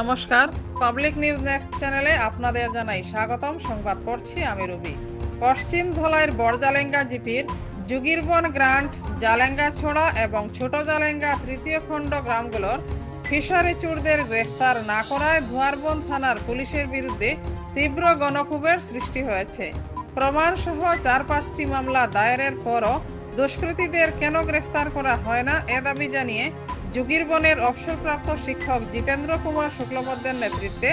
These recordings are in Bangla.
নমস্কার। পাবলিক নিউজ নেক্সট চ্যানেলে আপনাদের জানাই স্বাগতম। সংবাদ পড়ছি আমি রবি। পশ্চিম ধলাইয়ের বড়জালেঙ্গা জিপির যুগিরবন গ্রান্ট জালেঙ্গা ছোড়া এবং ছোট জালেঙ্গা তৃতীয় খণ্ড গ্রামগুলোর ফিশারি চোরদের গ্রেফতার না করায় ধুয়ারবন থানার পুলিশের বিরুদ্ধে তীব্র গণক্ষোভের সৃষ্টি হয়েছে। প্রমাণসহ চার পাঁচটি মামলা দায়েরের পরও দুষ্কৃতীদের কেন গ্রেফতার করা হয় না, এ দাবি জানিয়ে যুগিরবনের অবসরপ্রাপ্ত শিক্ষক জিতেন্দ্র কুমার শুক্লবদ্ধের নেতৃত্বে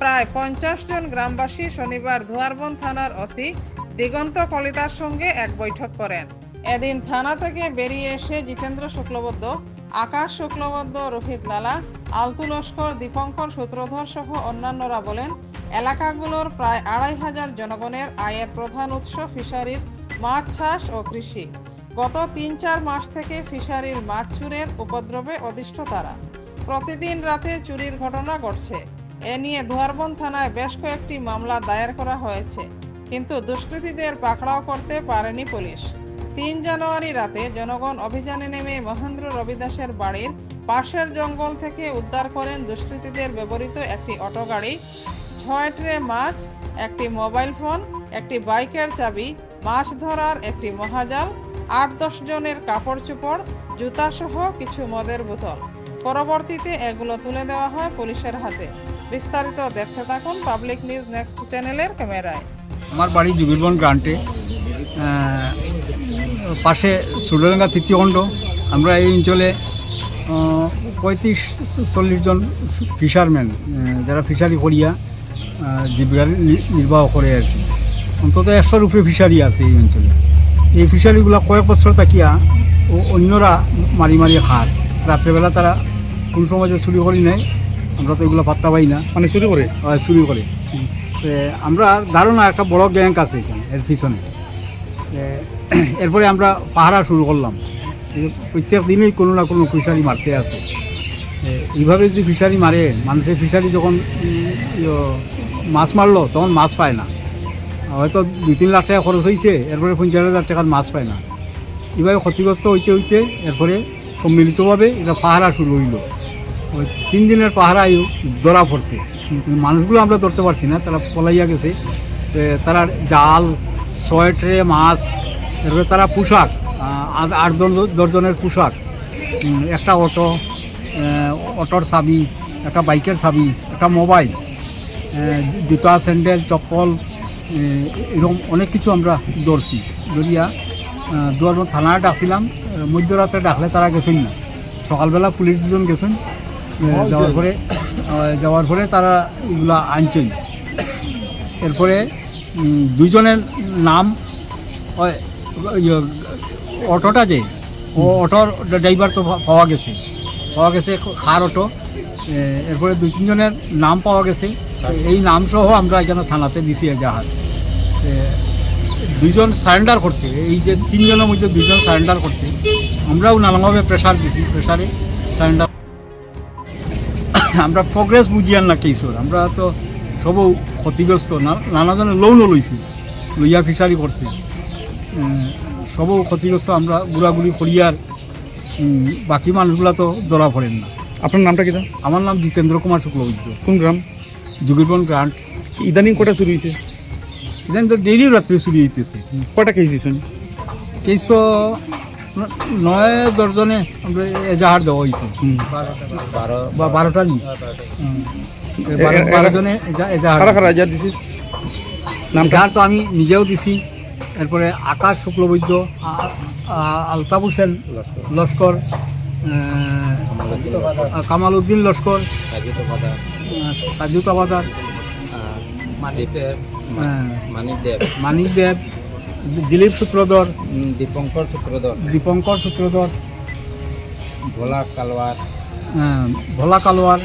প্রায় পঞ্চাশ জন গ্রামবাসী শনিবার ধুয়ারবন থানার ওসি দিগন্ত কলিতার সঙ্গে এক বৈঠক করেন। এদিন থানা থেকে বেরিয়ে এসে জিতেন্দ্র শুক্লবদ্ধ আকাশ শুক্লবদ্ধ রোহিত লালা, আলতু লস্কর, দীপঙ্কর সূত্রধর সহ অন্যান্যরা বলেন, এলাকাগুলোর প্রায় আড়াই হাজার জনগণের আয়ের প্রধান উৎস ফিশারির, মাছ চাষ ও কৃষি। গত তিন চার মাস থেকে ফিশারির মাছ চুরের উপদ্রবে অদিষ্ঠ তারা। প্রতিদিন রাতে চুরির ঘটনা ঘটছে। এ নিয়ে ধুয়ারবন থানায় বেশ কয়েকটি মামলা দায়ের করা হয়েছে, কিন্তু দুষ্কৃতীদের পাকড়াও করতে পারেনি পুলিশ। তিন জানুয়ারি রাতে জনগণ অভিযানে নেমে মহেন্দ্র রবিদাসের বাড়ির পাশের জঙ্গল থেকে উদ্ধার করেন দুষ্কৃতীদের ব্যবহৃত একটি অটো গাড়ি, ছয় ট্রে মাছ, একটি মোবাইল ফোন, একটি বাইকের চাবি, মাছ ধরার একটি মহাজাল আট দশ জনের কাপড় চোপড়, জুতা সহ কিছু মদের বোতল। পরবর্তীতে এগুলো তুলে দেওয়া হয় পুলিশের হাতে। বিস্তারিত দেখতে থাকুন পাবলিক নিউজ নেক্সট চ্যানেলের ক্যামেরায়। আমার বাড়ি যুগিরবন গ্রান্টে। পাশে সুরেঙ্গা তৃতীয় খণ্ড। আমরা এই অঞ্চলে পঁয়ত্রিশ চল্লিশ জন ফিশারম্যান যারা ফিশারি করিয়া জীবিকা নির্বাহ করে আর কি। অন্তত একশোর উপরে ফিশারি আছে এই অঞ্চলে। এই ফিশারিগুলো কয়েক বছর তাকিয়া ও- অন্যরা মারি মারি খায়। রাত্রেবেলা তারা কোন সময় যে চুরি করি নাই আমরা তো এগুলো পাত্তা পাই না। মানে চুরি করে? আহ, চুরি করে। আমরা ধারণা একটা বড় গ্যাং আছে এখানে এর পিছনে। এরপরে আমরা পাহারা শুরু করলাম। প্রত্যেক দিনই কোনো না কোনো ফিশারি মারতে এ, এইভাবে যদি ফিশারি মারে মানুষের ফিশারি যখন মাছ মারলো তখন মাছ পায় না। হয়তো দুই তিন লাখ টাকা খরচ হয়েছে এরপরে পঞ্চাশ হাজার টাকার মাছ পায় না। এইভাবে ক্ষতিগ্রস্ত হইতে হইতে এরপরে সম্মিলিতভাবে এটা পাহারা শুরু হইল। ওই তিন দিনের পাহারায় ধরা পড়ছে। মানুষগুলো আমরা ধরতে পারছি না, তারা পলাইয়া গেছে। তারা জাল ছয় ট্রে মাছ, এরপরে তারা পোশাক আট- আট দশ দশজনের পোশাক। একটা অটো অটোর চাবি, একটা বাইকের চাবি, একটা মোবাইল জুতা, স্যান্ডেল, চপ্পল এরকম অনেক কিছু আমরা ধরছি। ধরিয়া দুয়ার থানায় ডাকছিলাম মধ্যরাতে ডাকলে তারা গেছেন না। সকালবেলা পুলিশ দুজন গেছেন যাওয়ার পরে যাওয়ার পরে তারা এগুলা আনছেন। এরপরে উম, দুইজনের নাম ইয়ে, অটোটা যে ও অটোর ড্রাইভার তো পাওয়া গেছে। পাওয়া গেছে খার অটো। এরপরে দুই তিনজনের নাম পাওয়া গেছে। এই নাম সহ আমরা এখানে থানাতে দিছি এজাহার দুইজন সারেন্ডার করছে। এই যে তিনজনের মধ্যে দুইজন সারেন্ডার করছে। আমরাও নানাভাবে প্রেশার দিছি। প্রেশারে সারেন্ডার আমরা প্রগ্রেস বুঝিয়ান না কেসর আমরা তো সবও ক্ষতিগ্রস্ত। নানা ধরনের লোনও লইছি। লইয়া ফিশারি করছি। সবও ক্ষতিগ্রস্ত। আমরা ঘুরাঘুরি করিয়ার বাকি মানুষগুলা তো ধরা পড়েন না। আপনার নামটা কি আমার নাম জিতেন্দ্র কুমার শুক্লবৈদ্য। কোন গ্রাম? যুগীবন গ্রান্ট। ইদানিং কটা চুরি হয়েছে ইদান তো ডেইলি রাত্রে চুরি হইতেছে। কটা কেস দিয়েছেন কেস তো নয় দশজনে আমরা এজাহার দেওয়া হয়েছে বা বারোটা নি বারো জনে এজাহার। দিছে? নামটা? তো আমি নিজেও দিছি। এরপরে আকাশ শুক্লবৈদ্য আ- আ- আলতাফ হোসেন লস্কর কামাল উদ্দিন লস্কর। সাজু তাবাদার মানিক দেব। মানিক দেব মানিক দেব দিলীপ সূত্রধর দীপঙ্কর সূত্রধর। দীপঙ্কর সূত্রধর ভোলা কালওয়ার। আহ, ভোলা কালোয়ার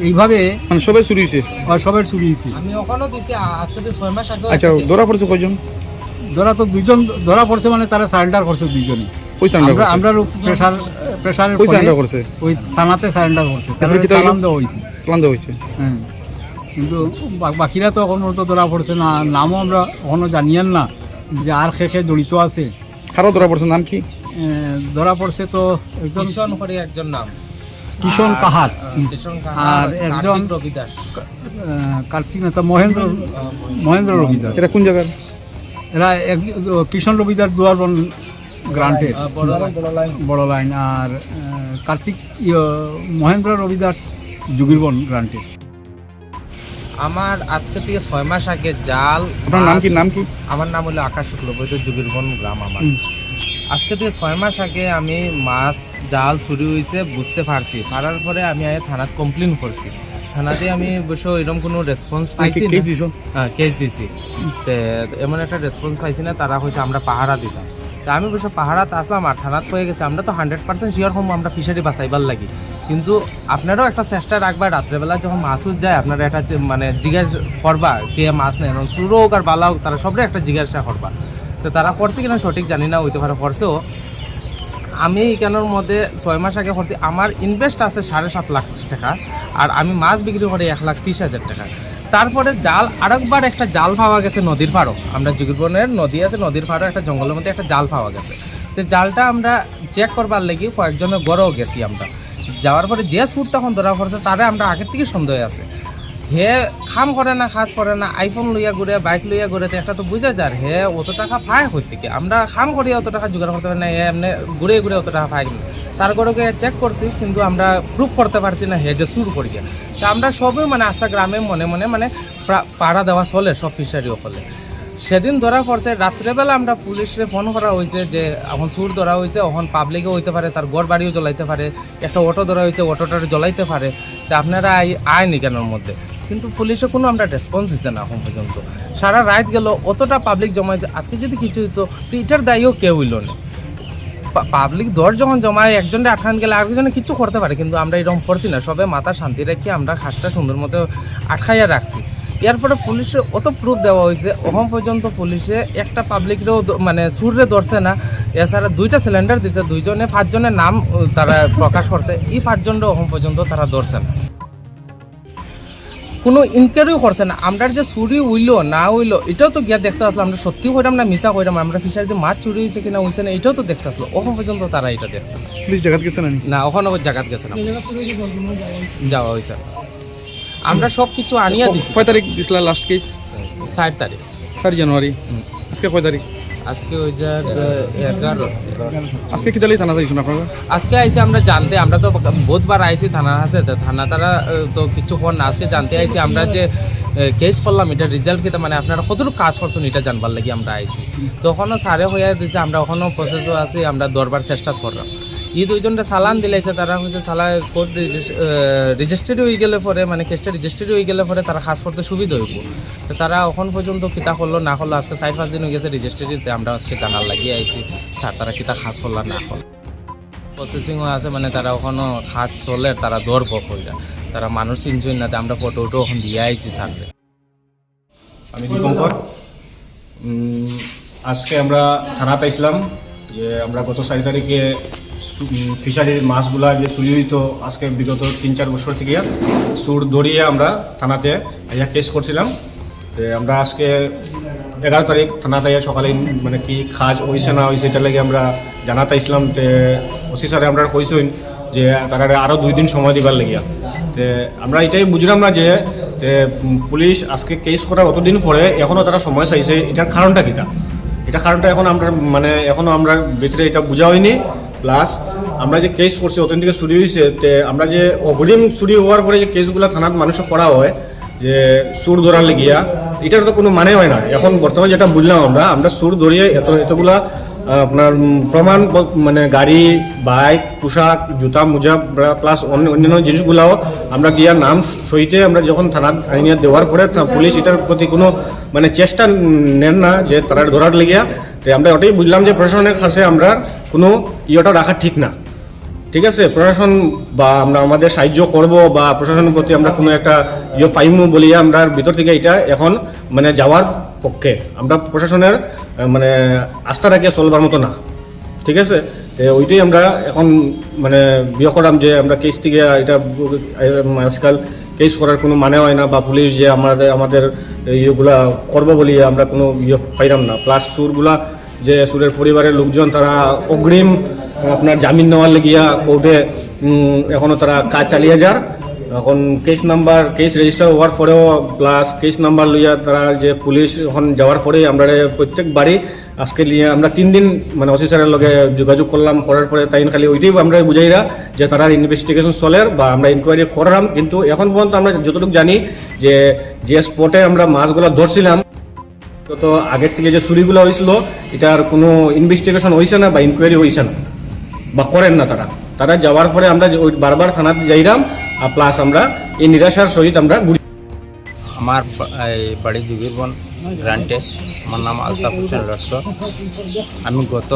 এইভাবে মানে সবাই চুরি হয়েছে? আহ, সবের চুরি হয়েছে। আমি ওখানেও দিছি আজকে তো ছয় মাস আগে আচ্ছা ধরা পড়ছে কয়জন? ধরা তো দুইজন ধরা পড়ছে মানে তারা সারেন্ডার করছে সান্ডা আমরা আমরা প্রেশার প্রেশারের ওই সান্ডা করছে। ওই থানাতে সারেন্ডার করছে। তারপরে কি চালান দেওয়া হয়েছে চালান দেওয়া হয়েছে হ্যাঁ। কিন্তু বাকিরা তো এখনও তো ধরা পড়ছে না। নামও আমরা এখনও জানিয়ান না যে আর শেষে জড়িত আছে। খারাপ ধরা পড়ছে নাম কি? ধরা পড়ছে তো একজন ভীষণ করে একজন নাম। কিষণ কিষণ আর একজন কার্তিক মেহতা মহেন্দ্র মহেন্দ্র রবিদাস। এটা কোন জায়গার? এরা এক কিষণ রবিদাস দুয়ারবন গ্রান্টের বড় লাইন। আর কার্তিক মহেন্দ্র রবিদাস যুগিরবন গ্রান্টের আমার আজকে থেকে ছয় মাস আগে জাল আপনার নাম কি? নাম কি? আমার নাম হলো আকাশ শুক্লবৈত যুগিরবন গ্রাম আমার। আজকে থেকে ছয় মাস আগে আমি মাছ জাল চুরি হয়েছে বুঝতে পারছি। পারার পরে আমি আগে থানাত কমপ্লেন করছি। থানাতে আমি অবশ্য এরকম কোনো রেসপন্স পাইছি না। কেস দিছ? হ্যাঁ কেস দিছি। এমন একটা রেসপন্স পাইছি না তারা হয়েছে আমরা পাহারা দিতাম। তা আমি অবশ্য পাহাড়াত আসলাম আর থানাত হয়ে গেছে, আমরা তো হান্ড্রেড পার্সেন্ট শিওর হম, আমরা ফিশারি বাঁচাইবার লাগি। কিন্তু আপনারাও একটা চেষ্টা রাখবা, রাত্রেবেলা যখন মাছ উঠ যায়, আপনারা একটা মানে জিজ্ঞাসা করবা, কে মাছ নেই সুরো হোক আর বালা হোক, তারা সবরে একটা জিজ্ঞাসা করবা। তো তারা করছে কিনা সঠিক জানি না, হইতে পারে করছেও। আমি এখানের মধ্যে ছয় মাস আগে করছি, আমার ইনভেস্ট আছে সাড়ে সাত লাখ টাকা, আর আমি মাছ বিক্রি করি এক লাখ তিরিশ হাজার টাকা। তারপরে জাল, আরেকবার একটা জাল পাওয়া গেছে নদীর পাড়ও। আমরা জুগিরবনের নদী আছে, নদীর পাড়ও একটা জঙ্গলের মধ্যে একটা জাল পাওয়া গেছে। তো জালটা আমরা চেক করবার লেগে কয়েকজনের গড়েও গেছি আমরা। যাওয়ার পরে যে সুরটা তখন ধরা পড়ছে, তারা আমরা আগের থেকে সন্দেহ আছে। হে খাম করে না খাস করে না আইফোন লইয়া ঘুরে বাইক লইয়া ঘুরে একটা তো বুঝা যায়, হে, অত টাকা পায় হই থেকে আমরা খাম করিয়া অত টাকা জোগাড় করতে পারি না এমনি ঘুরে ঘুরে অত টাকা না। তার গরকে চেক করছি, কিন্তু আমরা প্রুফ করতে পারছি না, হে, যে সুর করিয়া তা আমরা সবই মানে আস্তা গ্রামে মনে মনে মানে পাড়া দেওয়া চলে সব ফিশারি ফলে সেদিন ধরা পড়ছে, রাত্রেবেলা আমরা পুলিশে ফোন করা হয়েছে যে, এখন সুর ধরা হয়েছে, এখন পাবলিকও হইতে পারে, তার গড় বাড়িও জ্বলাইতে পারে, একটা অটো ধরা হয়েছে অটোটা জ্বলাইতে পারে। তা আপনারা আয় আয়নি কেনর মধ্যে? কিন্তু পুলিশে কোনো আমরা রেসপন্স দিচ্ছে না এখন পর্যন্ত। সারা রাত গেল, অতটা পাবলিক জমাইছে আজকে যদি কিছু দিত তো এটার দায়ীও কেউ হইল না। পাবলিক দর যখন জমায় একজনে আটকান গেলে আরেকজনে কিছু করতে পারে, কিন্তু আমরা এরকম করছি না। সবে মাথা শান্তি রেখে আমরা খাসটা সুন্দর মতো আটকাইয়া রাখছি। এরপরে পুলিশের অত প্রুফ দেওয়া হয়েছে। ওখান পর্যন্ত পুলিশে একটা পাবলিকরেও মানে সুরে ধরছে না। এছাড়া দুইটা সিলিন্ডার দিছে, দুইজনে, পাঁচজনের নাম তারা প্রকাশ করছে। এই পাঁচজনটা ওখান পর্যন্ত তারা ধরছে না। কোনো ইনকোয়ারিও করছে না। আমরা যে চুরি উইলো না উইলো এটাও তো গিয়া দেখতে আসলো আমরা সত্যি হইলাম না মিশা হইলাম আমরা ফিশারিতে মাছ চুরি হয়েছে কিনা হয়েছে না এটাও তো দেখতে আসলো। ওখান পর্যন্ত তারা এটা দেখছে। পুলিশ জায়গাত গেছে না না ওখানে জায়গাত গেছে না। যাওয়া হয়েছে আমরা সব কিছু আনিয়া দিছি। কয় তারিখ দিছিলা লাস্ট কেস ষাট তারিখ। চার জানুয়ারি। আজকে কয় তারিখ? আজকে ওই যে এগারো। আজকে কি তাহলে থানা যাইছেন আপনারা? আজকে আইসি আমরা জানতে আমরা তো বহুতবার আইসি থানা আছে থানা তারা তো কিছু হন না। আজকে জানতে আইসি আমরা যে কেস করলাম এটা রেজাল্ট খেতে মানে আপনারা কতটুকু কাজ করছেন এটা জানবার লাগি আমরা আইসি। তখনও সারে হইয়া দিছে আমরা ওখানেও প্রসেসও আছে আমরা দরবার চেষ্টা করলাম। ই দুইজনটা চালান দিলাইছে, তারা হয়েছে চালা কোর্ট রেজিস্ট্রি হয়ে গেলে পরে মানে কেসটা রেজিস্ট্রি হয়ে গেলে পরে তারা কাজ করতে সুবিধা হইব। তো তারা এখন পর্যন্ত কিতা করল না করল, আজকে চার পাঁচ দিন হয়ে গেছে রেজিস্ট্রিতে আমরা আজকে জানার লাগিয়ে আইছি, স্যার তারা কিতা কাজ করল না করল। প্রসেসিংও আছে মানে তারা ওখানে হাত চলে, তারা ধরব কইরা তারা মানুষ চিনছই না আমরা ফটো উটো ওখান দিয়ে আইছি স্যারকে। আমি দীপঙ্কর। আজকে আমরা থানাতে আইছিলাম যে আমরা গত চারি তারিখে ফিশারির মাছগুলা যে হইতো আজকে বিগত তিন চার বছর থেকে, সুর দড়িয়ে আমরা থানাতে ইয়া কেস করছিলাম। তো আমরা আজকে এগারো তারিখ থানাতে সকালে মানে কি কাজ হয়েছে না হয়েছে এটা লাগে আমরা জানাতে আইছিলাম তে ওসি স্যারে আমরা কইসইন যে তারা আরও দুই দিন সময় দিবার লাগিয়া। তে আমরা এটাই বুঝলাম না যে পুলিশ আজকে কেস করার অতদিন পরে এখনও তারা সময় চাইছে। এটার কারণটা কিটা? এটা কারণটা এখন আমরা মানে এখনও আমরা ভিতরে এটা বোঝা হয়নি। প্লাস আমরা যে কেস করছি অতদিন থেকে চুরি হয়েছে তে আমরা যে অগ্রিম চুরি হওয়ার পরে যে কেসগুলো থানার মানুষ করা হয়, যে সুর ধরার লেগিয়া এটার তো কোনো মানে হয় না। এখন বর্তমানে যেটা বুঝলাম আমরা আমরা সুর ধরিয়ে এত, এতগুলা আপনার প্রমাণ মানে গাড়ি, বাইক, পোশাক, জুতা, মোজা প্লাস অন্য, অন্যান্য জিনিসগুলাও আমরা গিয়া নাম সহিতে আমরা যখন থানাত আইনিয়া দেওয়ার পরে পুলিশ এটার প্রতি কোনো মানে চেষ্টা নেন না যে তারা ধরার লেগিয়া। আমরা ওটাই বুঝলাম যে প্রশাসনের কাছে আমরা কোনো ইয়েটা রাখা ঠিক না। ঠিক আছে? প্রশাসন বা আমরা আমাদের সাহায্য করব বা প্রশাসনের প্রতি আমরা কোনো একটা ইয়ে পাইমু বলি আমরা ভিতর থেকে এটা এখন মানে যাওয়ার পক্ষে। আমরা প্রশাসনের মানে আস্থা রাখিয়ে চলবার মতো না। ঠিক আছে? তো ওইটাই আমরা এখন মানে বিয়ে করাম যে আমরা কেস থেকে এটা আজকাল কেস করার কোনো মানে হয় না বা পুলিশ যে আমাদের আমাদের ইয়েগুলা করব বলি আমরা কোনো ইয়ে পাইলাম না। প্লাস সুরগুলা যে সুরের পরিবারের লোকজন তারা অগ্রিম আপনার জামিন নেওয়ার লেগিয়া কোর্টে এখনও তারা কাজ চালিয়ে যার। এখন কেস নাম্বার কেস রেজিস্টার হওয়ার পরেও প্লাস কেস নাম্বার লইয়া তারা যে পুলিশ এখন যাওয়ার পরে আমরা প্রত্যেক বাড়ি আজকে নিয়ে আমরা তিন দিন মানে অফিসারের লগে যোগাযোগ করলাম, করার পরে তাই খালি ওইটাই আমরা বুঝাই বুঝাইরা যে তারা ইনভেস্টিগেশন চলে বা আমরা ইনকোয়ারি করালাম। কিন্তু এখন পর্যন্ত আমরা যতটুকু জানি যে যে স্পটে আমরা মাছগুলো ধরছিলাম, তো আগের থেকে যে চুরিগুলো হয়েছিল এটার কোনো ইনভেস্টিগেশন হয়েছে না বা ইনকোয়ারি হয়েছে না। বা করেন না তারা। তারা যাওয়ার পরে আমরা বারবার থানাতে যাইলাম আর প্লাস আমরা এই নিরাশার সহিত আমরা ঘুরি আমার বাড়ি যুগিরবন গ্রান্টে। আমার নাম আলতাফ হোসেন লস্কর। আমি গত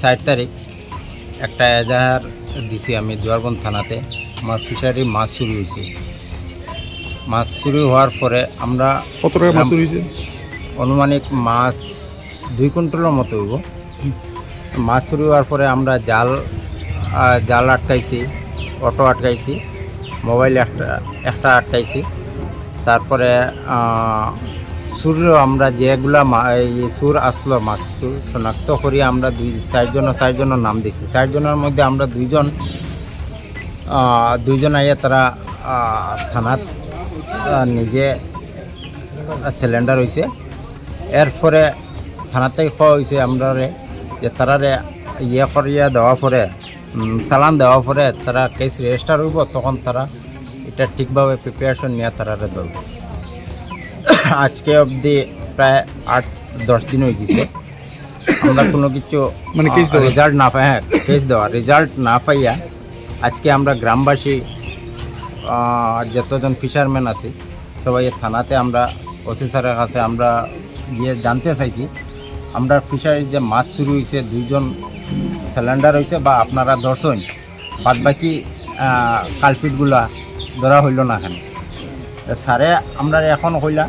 চার তারিখ একটা এজাহার দিছি আমি জোয়ারবন থানাতে। আমার ফিশারি মাছ চুরি হয়েছে মাছ চুরি হওয়ার পরে আমরা কত টাকা মাছ চুরি হয়েছে অনুমানিক মাছ দুই কুইন্টালের মতো হইব। মাছ চুরি হওয়ার পরে আমরা জাল জাল আটকাইছি, অটো আটকাইছি, মোবাইল একটা একটা আটকাইছি। তারপরে সুর আমরা যেগুলা সুর আসলো মাছ সুর শনাক্ত করি আমরা দুই, চারজন, চারজনের নাম দিছি। চারজনের মধ্যে আমরা দুইজন দুইজন আইয়া তারা থানাত নিজে সিলিন্ডার হয়েছে এরপরে থানার থেকে খাওয়া হয়েছে আমরা যে তারারে ইয়ে করিয়া দেওয়া পরে চালান দেওয়া পরে তারা কেস রেজিস্টার হইব তখন তারা এটা ঠিকভাবে প্রিপারেশন নিয়ে তারারে ধরব। আজকে অবধি প্রায় আট দশ দিন হয়ে গেছে। আমরা কোনো কিছু মানে দেওয়া? রেজাল্ট না পাই হ্যাঁ কেস দেওয়া। রেজাল্ট না পাইয়া আজকে আমরা গ্রামবাসী যতজন ফিশারম্যান আছি সবাই থানাতে আমরা ওসি স্যারের কাছে আমরা গিয়ে জানতে চাইছি। আমরা ফিশারি যে মাছ শুরু হয়েছে দুইজন সিলিন্ডার হয়েছে বা আপনারা ধরছেন বাদ বাকি কালপিটগুলা ধরা হইল না এখানে। স্যারে, আমরা এখন হইলা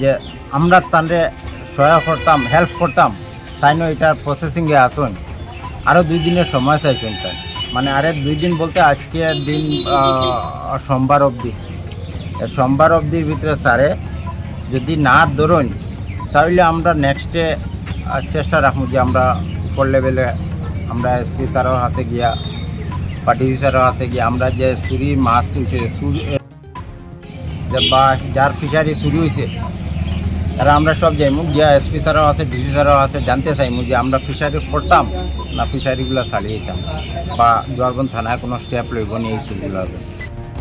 যে আমরা তাদের সহায় করতাম হেল্প করতাম, তাই নয় এটার প্রসেসিংয়ে আসুন আরও দুই দিনের সময় চাইছেন তাই। মানে আরে দুই দিন বলতে আজকে দিন সোমবার অবধি। সোমবার অবধির ভিতরে স্যারে যদি না ধরুন তাহলে আমরা নেক্সটে চেষ্টা রাখব যে আমরা উপর লেভেলে আমরা এসপি স্যারও হাতে গিয়া বা ডিসি স্যারও হাতে গিয়া, আমরা যে চুরি, মাছ হয়েছে চুরি বা, যার ফিশারি শুরু হয়েছে তারা আমরা সব যাইমু, গিয়া এসপি স্যারও আছে ডিসি স্যারও আছে জানতে চাইমু যে আমরা ফিশারি করতাম না ফিশারিগুলো চালিয়ে দিতাম, বা জোয়ারবন থানায় কোনো স্টেপ লইব নি এই চুরিগুলো